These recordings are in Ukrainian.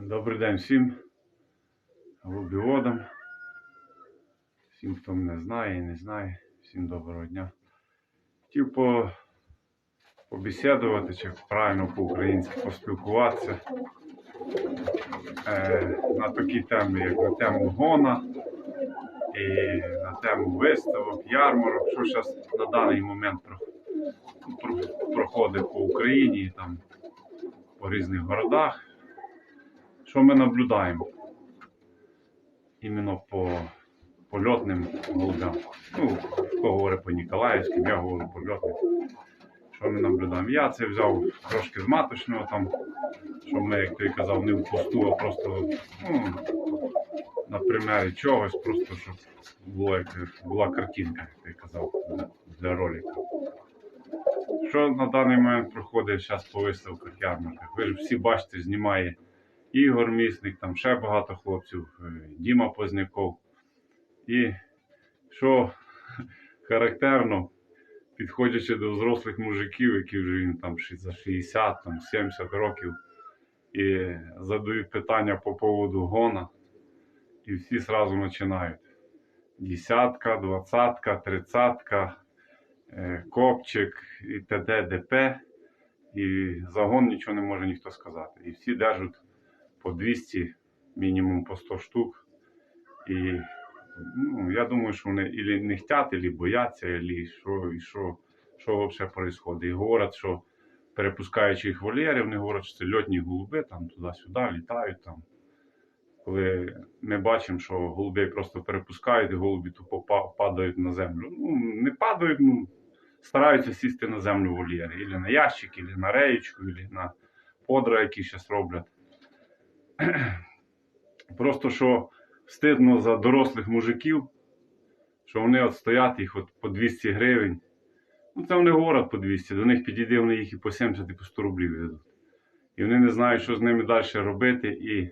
Добрий день всім голубіводам, всім, хто мене знає і не знає, всім доброго дня. Хотів по, побесідувати, чи правильно по-українськи поспілкуватися е, на такі теми, як на тему гона і на тему виставок, ярмарок, що зараз на даний момент про, про- проходить по Україні, там, по різних городах. Що ми наблюдаємо? Іменно по польотним голубям. Ну, хто говорить по Ніколаївським, я говорю по льотним. Що ми наблюдаємо? Я це взяв трошки з маточного, там, щоб ми, як той казав, не впусту, а просто ну, на примері чогось, просто щоб було, як, була картинка, як ти казав, для, для ролика. Що на даний момент проходить зараз по виставках ярмарках? Ви ж всі бачите, знімає Ігор Місник, там ще багато хлопців, е, Діма Позняков. І що характерно, підходячи до взрослих мужиків, які вже їм там за 60, там, 70 років, і задають питання по поводу гона, і всі одразу починають. Десятка, двадцятка, тридцятка, е, копчик і т.д. д.п. І загон нічого не може ніхто сказати. І всі держать по 200, мінімум по 100 штук. І ну, я думаю, що вони ілі не хочуть, ілі бояться, ілі що, і що, що взагалі відбувається. І говорять, що перепускаючи їх вольєри, вони говорять, що це льотні голуби, там туди-сюди літають там. Коли ми бачимо, що голубей просто перепускають, і голубі тупо падають на землю. Ну, не падають, ну, стараються сісти на землю вольєри. Ілі на ящик, ілі на реєчку, ілі на подра, які зараз роблять. Просто що стидно за дорослих мужиків, що вони от стоять їх от по 200 гривень. Ну, це вони говорять по 200, до них підійде, вони їх і по 70, і по 100 рублів ведуть. І вони не знають, що з ними далі робити, і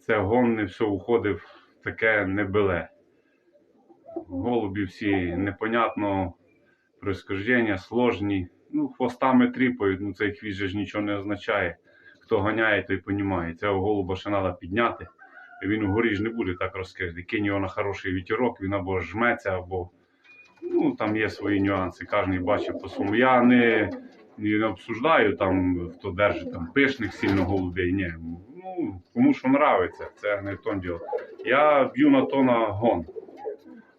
це гонне все уходить в таке небеле. Голубі всі непонятно происхождення, сложні. Ну, хвостами тріпають, ну цей хвіст ж нічого не означає. Хто ганяє, той розуміє. Цього голуба ще треба підняти. Він угорі ж не буде так розкрити. Кинь його на хороший вітерок, він або жметься, або ну, там є свої нюанси. Кожен бачить по своєму. Я не, не обсуждаю там, хто держить там пишних сильно голубей. Ні. Ну, кому що нравиться, це не тому діло. Я б'ю на то на гон.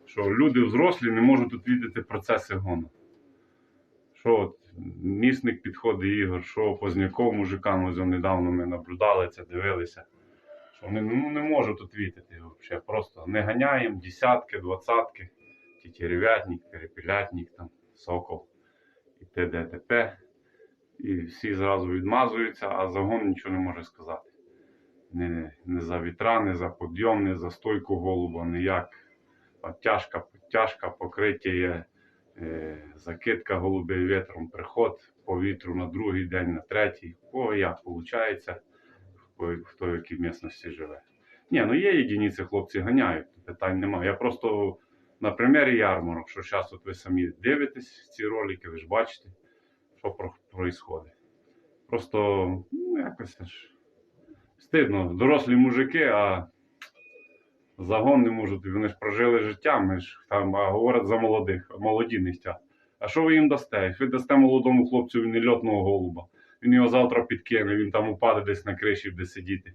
Що люди взрослі не можуть видіти процеси гону. Що от місник підходить Ігор, що Позняков мужикам, ось недавно ми наблюдали це, дивилися. Що вони ну, не можуть тут вітити взагалі. Просто не ганяємо десятки, двадцятки, тітєрев'ятник, перепілятник, там, сокол і т.д. І всі зразу відмазуються, а загон нічого не може сказати. Не, не за вітра, не за підйом, не за стойку голуба, ніяк. Тяжка, підтяжка, покриття є, закидка голубей вітром, приход по вітру на другий день, на третій. О, як виходить, хто, в якій місцевості живе. Ні, ну є єдиниці, хлопці ганяють, питань немає. Я просто на примері ярмарок, що зараз от ви самі дивитесь ці ролики, ви ж бачите, що відбувається. Просто ну, якось аж стидно. Дорослі мужики, а загон не можуть. Вони ж прожили життя, ми ж там а говорять за молодих, молоді не хочуть. А що ви їм дасте? Якщо ви дасте молодому хлопцю не льотного голуба, він його завтра підкине, він там упаде десь на криші, буде сидіти.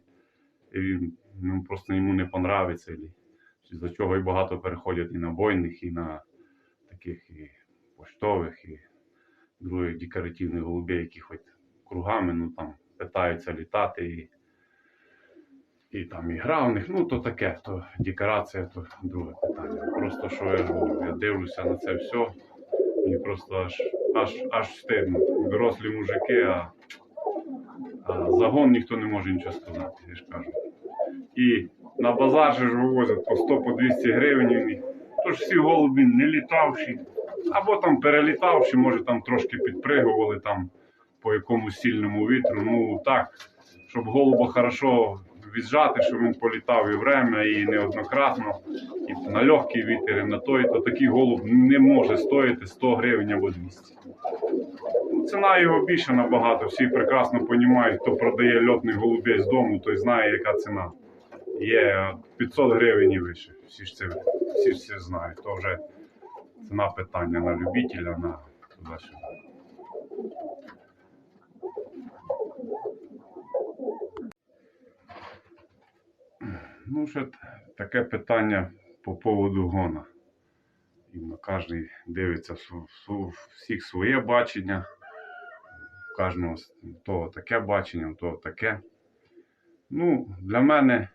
І він ну, просто йому не понравиться. За чого і багато переходять і на бойних, і на таких і поштових, і других декоративних голубей, які хоч кругами ну, там, питаються літати. І, і там ігра у них, ну то таке, то декорація, то друге питання. Просто що я говорю, я дивлюся на це все, мені просто аж, аж, аж стидно. Дорослі мужики, а, а загон ніхто не може нічого сказати, я ж кажу. І на базар же ж вивозять по 100 по 200 гривень. Тож всі голубі не літавші, або там перелітавши, може там трошки підпригували там по якомусь сильному вітру. Ну так, щоб голуба хорошо віджати, щоб він політав і время, і неоднократно, і на легкий вітер, і на той, то такий голуб не може стоїти 100 гривень або 200. Ну, ціна його більше набагато. Всі прекрасно розуміють, хто продає льотних голубей з дому, той знає, яка ціна. Є 500 гривень і вище. Всі ж це, всі ж це знають. То вже ціна питання на любителя, на туди-сюди. Ну, ще таке питання по поводу гона. Кожен дивиться су- всіх своє бачення. У кожного того таке бачення, у того таке. Ну, для мене,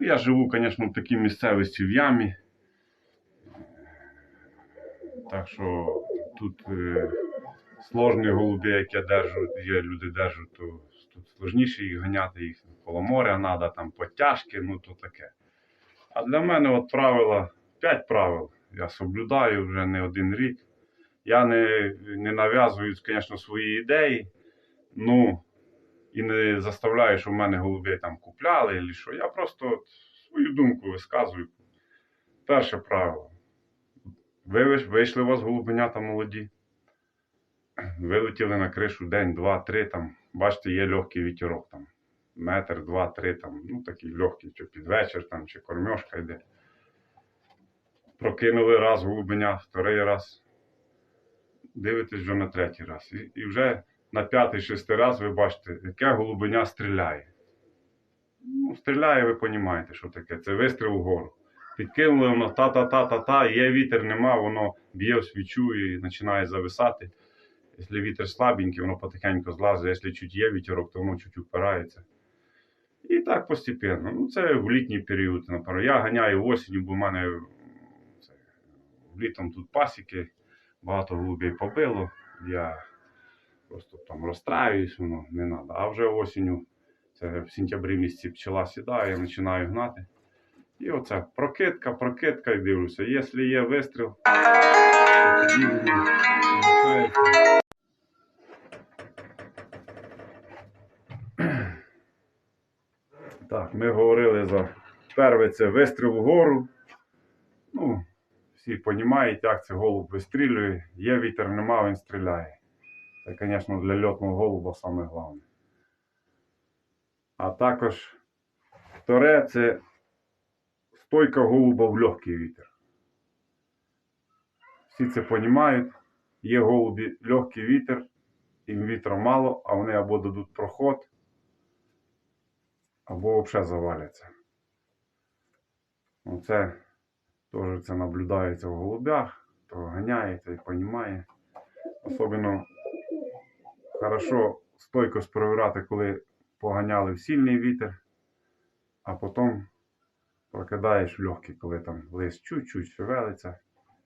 ну, я живу, звісно, в такій місцевості в ямі. Так що тут е, сложні голуби, як я держу, є люди держать, то тут сложніше їх ганяти, їх коло моря треба, там потяжки, ну то таке. А для мене от правила, п'ять правил. Я соблюдаю вже не один рік. Я не, не нав'язую, звісно, свої ідеї. Ну, і не заставляю, що в мене голубей там купляли, або що. Я просто от свою думку висказую. Перше правило. Ви вийшли у вас голубенята молоді. Вилетіли на кришу день, два, три там. Бачите, є легкий вітерок там. Метр, два, три там. Ну такий легкий, чи під вечір там, чи кормьошка йде. Прокинули раз голубеня, вторий раз. Дивитесь вже на третій раз. І, і вже на п'ятий, шестий раз ви бачите, яке голубеня стріляє. Ну, стріляє, ви розумієте, що таке. Це вистріл вгору. Підкинули воно та-та-та-та-та, є вітер, нема, воно б'є в свічу і починає зависати. Якщо вітер слабенький, воно потихеньку злазить, якщо чуть є вітерок, то воно чуть упирається. І так постепенно. Ну, це в літній період, наприклад. Я ганяю осінню, бо в мене це, літом тут пасіки, багато голубей побило. Я просто там розстраюсь, воно не треба. А вже осінню, це в сентябрі місяці пчела сідає, я починаю гнати. І оце прокидка, прокидка, і дивлюся. Якщо є вистріл, то тоді вони залишаються. Так, ми говорили за перше це вистріл вгору. Ну, всі розуміють, як це голуб вистрілює. Є вітер, нема, він стріляє. Це, звісно, для льотного голуба саме головне. А також вторе це стойка голуба в легкий вітер. Всі це розуміють. Є голубі легкий вітер, їм вітру мало, а вони або дадуть проход, або взагалі заваляться. Оце теж це наблюдається в голубях, хто ганяється і розуміє. Особливо хорошо стойко спровірати, коли поганяли в сильний вітер, а потім прокидаєш легкий, коли там лист чуть-чуть шевелиться,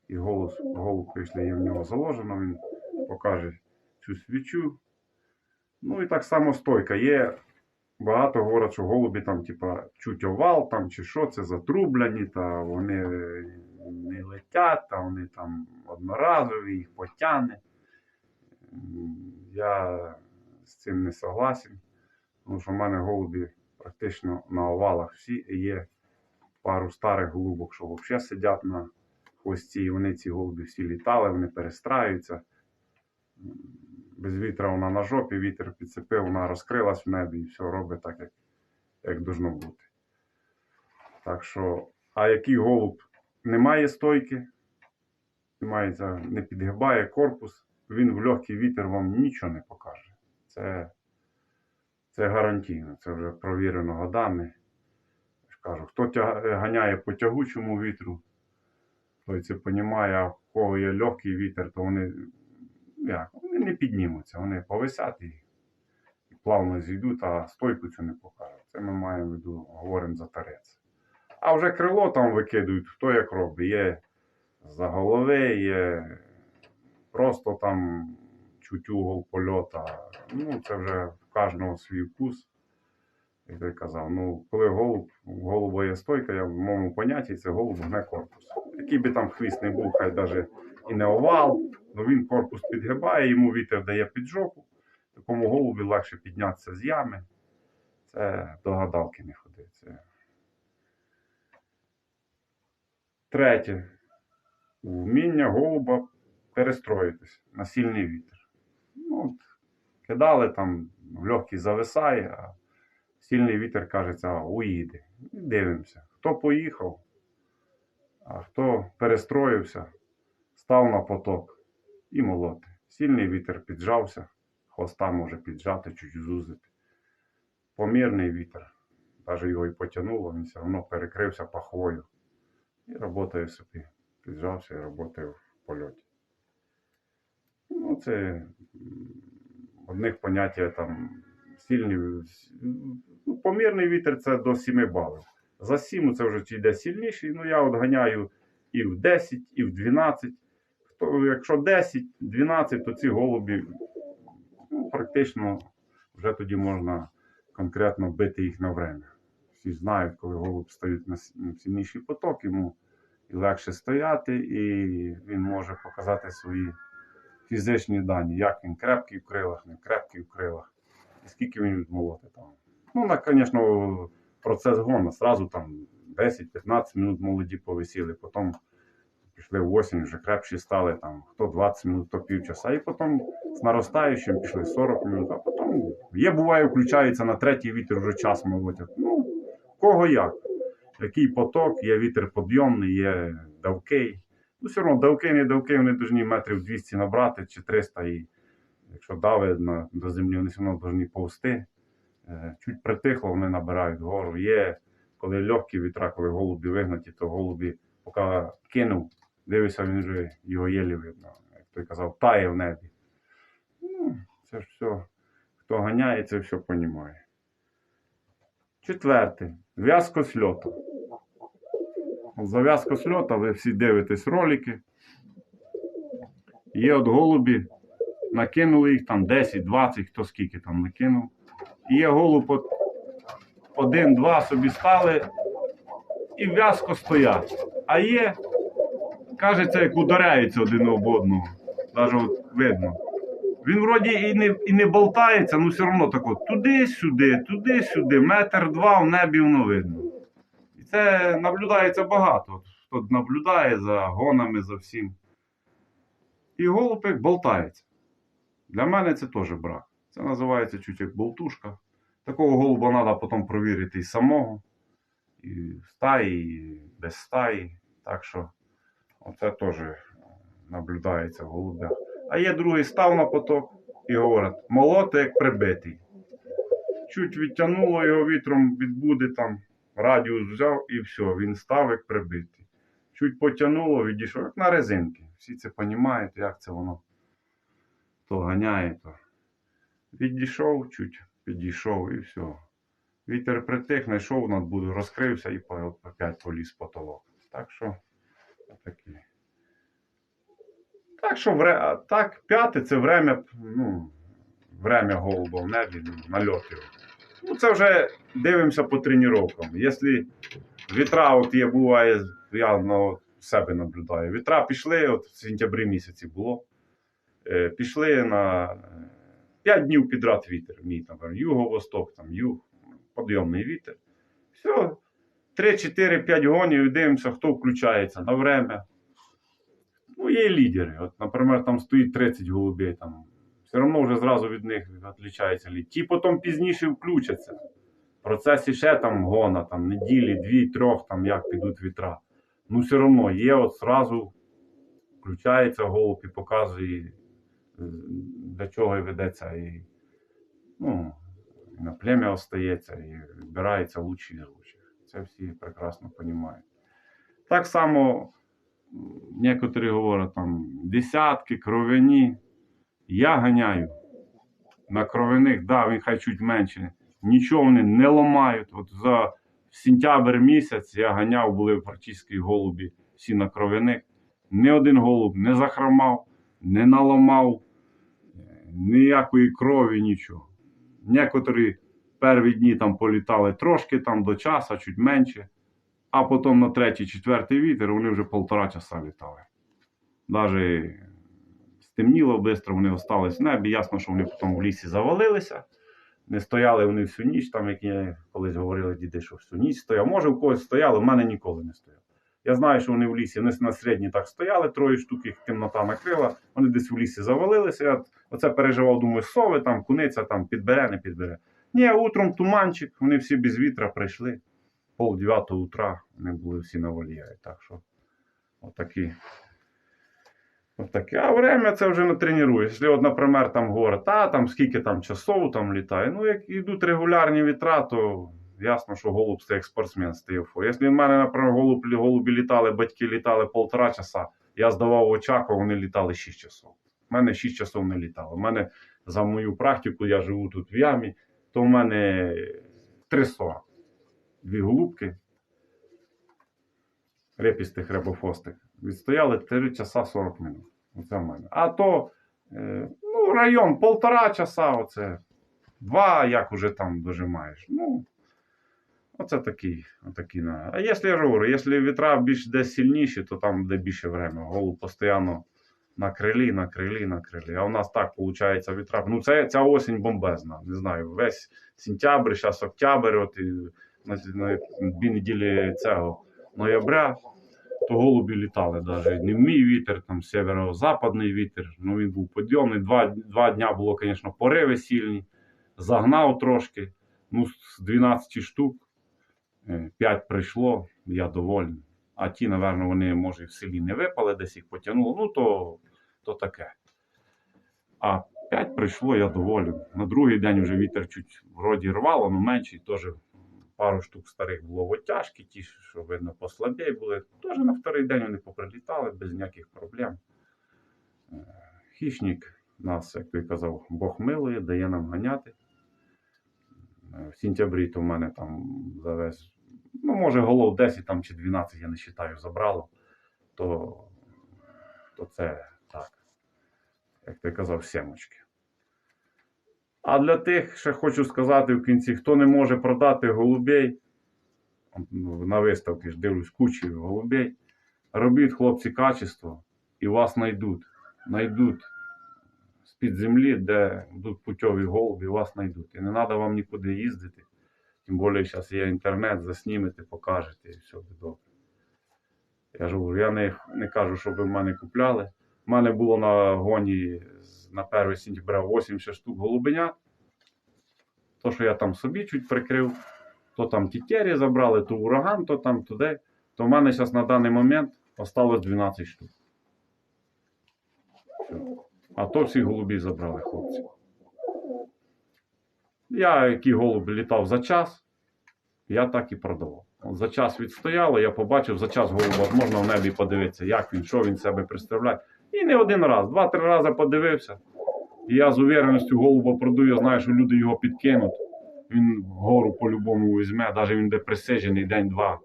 і голос, голуб, якщо є в нього заложено, він покаже цю свічу. Ну і так само стойка. Є багато говорять, що голубі там, типа, чуть овал там чи що, це затрублені, та вони не летять, та вони там одноразові, їх потягне. Я з цим не согласен, тому що в мене голубі практично на овалах всі є пару старих голубок, що взагалі сидять на хвості, і вони ці голубі всі літали, вони перестраюються. Без вітра вона на жопі, вітер підцепив, вона розкрилась в небі і все робить так, як, як должно бути. Так що, а який голуб не має стойки, не, має, не підгибає корпус, він в легкий вітер вам нічого не покаже. Це, це гарантійно, це вже провірено годами. Кажу, хто тяга- ганяє по тягучому вітру, той це розуміє, а в кого є легкий вітер, то вони, як, не піднімуться, вони повисять і, плавно зійдуть, а стойку цю не покажуть. Це ми маємо в виду, говоримо за тарець. А вже крило там викидують, хто як робить. Є за голови, є просто там чуть угол польота. Ну, це вже в кожного свій вкус. Як я казав, ну, коли голуб, голуба є стойка, я в моєму понятті це голуб гне корпус. Який би там хвіст не був, хай навіть і не овал, але він корпус підгибає, йому вітер дає під жопу. Такому голубі легше піднятися з ями. Це до гадалки не ходить. Це... Третє. Вміння голуба перестроїтись на сильний вітер. Ну, Ну, от, кидали там, в легкий зависає, а сильний вітер кажеться, уїде. Дивимося. Хто поїхав, а хто перестроївся, став на поток і молоти. Сильний вітер піджався, хвоста може піджати, чуть зузити. Помірний вітер, навіть його і потягнуло, він все одно перекрився пахвою. І працює собі. Піджався і працює в польоті. Ну, це одних поняття там сильний. Ну, помірний вітер це до 7 балів. За 7 це вже йде сильніший. Ну я от ганяю і в 10, і в 12. Хто, якщо 10, 12, то ці голубі ну, практично вже тоді можна конкретно бити їх на время. Всі знають, коли голуб стають на с- сильніший поток, йому і легше стояти, і він може показати свої фізичні дані, як він крепкий в крилах, не крепкий в крилах, і скільки він відмолоти там. Ну, звісно, процес гона. Сразу там 10-15 минут молоді повисіли, потім пішли в осінь, вже крепші стали, там, хто 20 минут, хто півчаса, і потім з наростаючим пішли 40 минут, а потім є, буває, включається на третій вітер вже час молотять. Ну, кого як. Який поток, є вітер підйомний, є давкий. Ну, все одно давки, не давки, вони повинні метрів 200 набрати чи 300, і якщо дави на, до землі, вони все одно повинні повсти. Е, Чуть притихло, вони набирають гору. Є, коли легкі вітра, коли голубі вигнаті, то голубі, поки кинув, дивишся, він вже його єлі видно. Як той казав, тає в небі. Ну, це ж все. Хто ганяє, це все розуміє. Четверте. В'язко сльоту. За в'язко сльота ви всі дивитесь ролики. Є от голубі, накинули їх там 10, 20, хто скільки там накинув. І є голуб от один-два собі стали і в'язко стоять. А є, кажеться, як ударяються один об одного. Навіть от видно. Він вроді і не, і не болтається, ну все одно так от туди-сюди, туди-сюди, метр два в небі воно видно. І це наблюдається багато. Хто наблюдає за гонами, за всім. І голуб як болтається. Для мене це теж брак. Це називається чуть як болтушка. Такого голуба треба потім провірити і самого, і в стаї, і без стаї. Так що оце теж наблюдається в голубях. А є другий став на поток і говорить, молоти як прибитий. Чуть відтягнуло його вітром від буди там, радіус взяв і все, він став як прибитий. Чуть потягнуло, відійшов, як на резинки. Всі це розуміють, як це воно то ганяє, то відійшов, чуть підійшов і все. Вітер притих, знайшов над буду, розкрився і опять поліз потолок. Так що, такі. Так що вре... так, п'яте це время, ну, время голуба в небі, нальотів. Ну, це вже дивимося по тренуванням. Якщо вітра, от є, буває, я на себе наблюдаю. Вітра пішли, от в сентябрі місяці було. Е, пішли на 5 днів підряд вітер. Мій там юго-восток, там юг, підйомний вітер. Все, 3-4-5 гонів і дивимося, хто включається на время. Ну, є лідери. От, наприклад, там стоїть 30 голубей, там все одно вже зразу від них відрізняється лід. Ті потім пізніше включаться. В процесі ще там гона, там неділі, дві, трьох, там як підуть вітра. Ну, все одно є, от зразу включається голуб і показує, е, для чого і ведеться. І, ну, і на плем'я остається, і вибирається лучший. Це всі прекрасно розуміють. Так само некоторі говорять там десятки, кровяні. Я ганяю на кровяних, да, він хай чуть менше. Нічого вони не ламають. От за сентябрь місяць я ганяв, були практично голубі всі на кровяних. Ні один голуб не захромав, не наламав, е, ніякої крові, нічого. Некоторі перві дні там політали трошки там до часу, чуть менше, а потім на третій, четвертий вітер вони вже полтора часа літали. Навіть стемніло швидко, вони остались в небі. Ясно, що вони потім в лісі завалилися. Не стояли вони всю ніч, там, як я колись говорили діди, що всю ніч стояв. Може, у когось стояли, в мене ніколи не стояв. Я знаю, що вони в лісі, вони на середній так стояли, троє штук, їх темнота накрила, вони десь в лісі завалилися. Я оце переживав, думаю, сови, там, куниця там підбере, не підбере. Ні, утром туманчик, вони всі без вітра прийшли. Пол дев'ятого утра вони були всі на вольєрі. Так що отакі. Отаке. А время це вже не тренуєш. Якщо, от, наприклад, там говорять, та там скільки там часов там літає. Ну, як йдуть регулярні вітра, то ясно, що голуб стає як спортсмен стає. Якщо в мене, наприклад, голуб, голубі літали, батьки літали полтора часа, я здавав в Очаково, вони літали 6 часов. У мене 6 часов не літало. У мене за мою практику, я живу тут в ямі, то в мене 300. Дві голубки. Репістих ребофостих. Відстояли 3 часа 40 минут. Оце в мене. А то е, ну, район полтора часа, оце. Два, як уже там дожимаєш. Ну, оце такий. Отакий. А якщо я говорю, якщо вітра більш десь сильніші, то там де більше время. Голуб постійно на крилі, на крилі, на крилі. А у нас так виходить вітра. Ну, це, ця осінь бомбезна. Не знаю, весь сентябрь, зараз октябрь, от і на, на дві неділі цього ноября, то голубі літали навіть. Не вітер, там северо-западний вітер. Ну він був підйомний. Два, два дня було, звісно, пориви сильні. Загнав трошки. Ну, з 12 штук 5 прийшло, я довольний. А ті, напевно, вони, може, в селі не випали, десь їх потягнуло. Ну, то, то таке. А 5 прийшло, я доволен. На другий день вже вітер чуть вроді рвало, але менший теж пару штук старих було в оттяжки, ті, що видно, послабій були. Теж на вторий день вони поприлітали без ніяких проблем. Е, Хищник нас, як той казав, Бог милує, дає нам ганяти. Е, В сентябрі то в мене там завез, ну, може, голов 10 там, чи 12, я не вважаю, забрало, то, то це так, як ти казав, сімочки. А для тих, ще хочу сказати в кінці, хто не може продати голубей, на виставці ж дивлюсь кучу голубей, робіть, хлопці, качество, і вас знайдуть. Знайдуть з-під землі, де будуть путьові голуби, вас знайдуть. І не треба вам нікуди їздити. Тим більше зараз є інтернет, заснімете, покажете і все буде добре. Я ж говорю, я не, не кажу, щоб ви в мене купляли. У мене було на гоні на 1 сентября 80 штук голубенят. То, що я там собі чуть прикрив, то там тітері забрали, то ураган, то там туди. То в мене зараз на даний момент осталось 12 штук. А то всі голубі забрали хлопці. Я, який голуб літав за час, я так і продавав. За час відстояло, я побачив за час голуба, можна в небі подивитися, як він, що він себе представляє. І не один раз, два-три рази подивився. І я з увереністю голуба продаю, я знаю, що люди його підкинуть. Він вгору по-любому візьме, навіть він де присиджений день-два.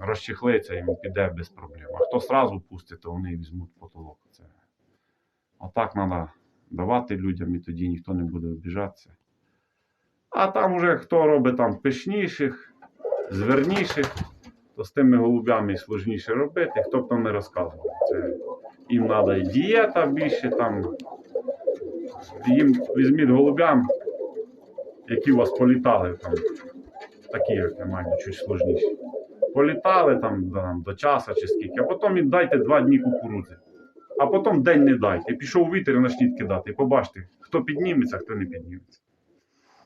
Розчехлиться і піде без проблем. А хто сразу пустить, то вони візьмуть потолок. Це... Отак треба давати людям, і тоді ніхто не буде обіжатися. А там вже хто робить там пишніших, зверніших, то з тими голубями і сложніше робити, хто б там не розказував. Це їм треба і дієта більше там. Їм візьміть голубям, які у вас політали там, такі, як немає, чуть сложніші. Політали там, до- до часу чи скільки, а потім їм дайте два дні кукурудзи. А потім день не дайте. Пішов вітер і почніть кидати. І побачите, хто підніметься, хто не підніметься.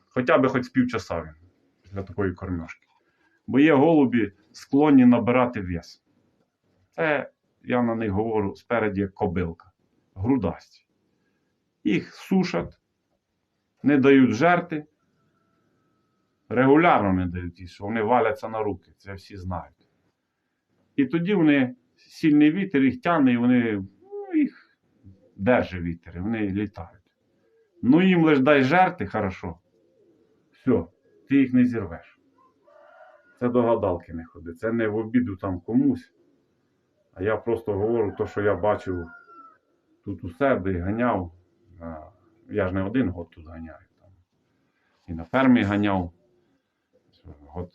Хоча б хоч з півчаса він після такої кормежки. Бо є голубі склонні набирати вес. Це я на них говорю спереді як кобилка. Грудасті. Їх сушать, не дають жерти. Регулярно не дають їсти, вони валяться на руки, це всі знають. І тоді вони сильний вітер їх тягне, і вони ну, їх держить вітер, і вони літають. Ну їм лиш дай жерти, хорошо. Все, ти їх не зірвеш. Це до гадалки не ходи. Це не в обіду там комусь. А я просто говорю те, що я бачив тут у себе і ганяв. Я ж не один год тут ганяю. І на фермі ганяв. Год,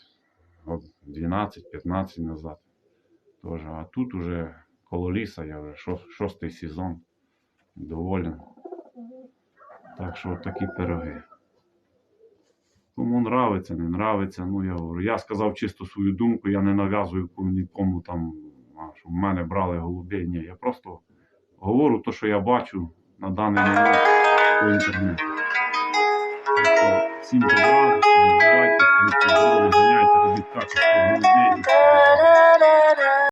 год 12-15 назад. Тоже. А тут уже коло ліса, я вже шо- шостий сезон. Доволен. Так що такі пироги. Кому нравиться, не нравиться. Ну, я говорю. Я сказав чисто свою думку, я не нав'язую кому- нікому там, щоб в мене брали голубей. Ні, я просто говорю те, що я бачу на даний момент по інтернету. Тобто, всім добра, не бувайте, ганяйте, робіть так, щоб голубей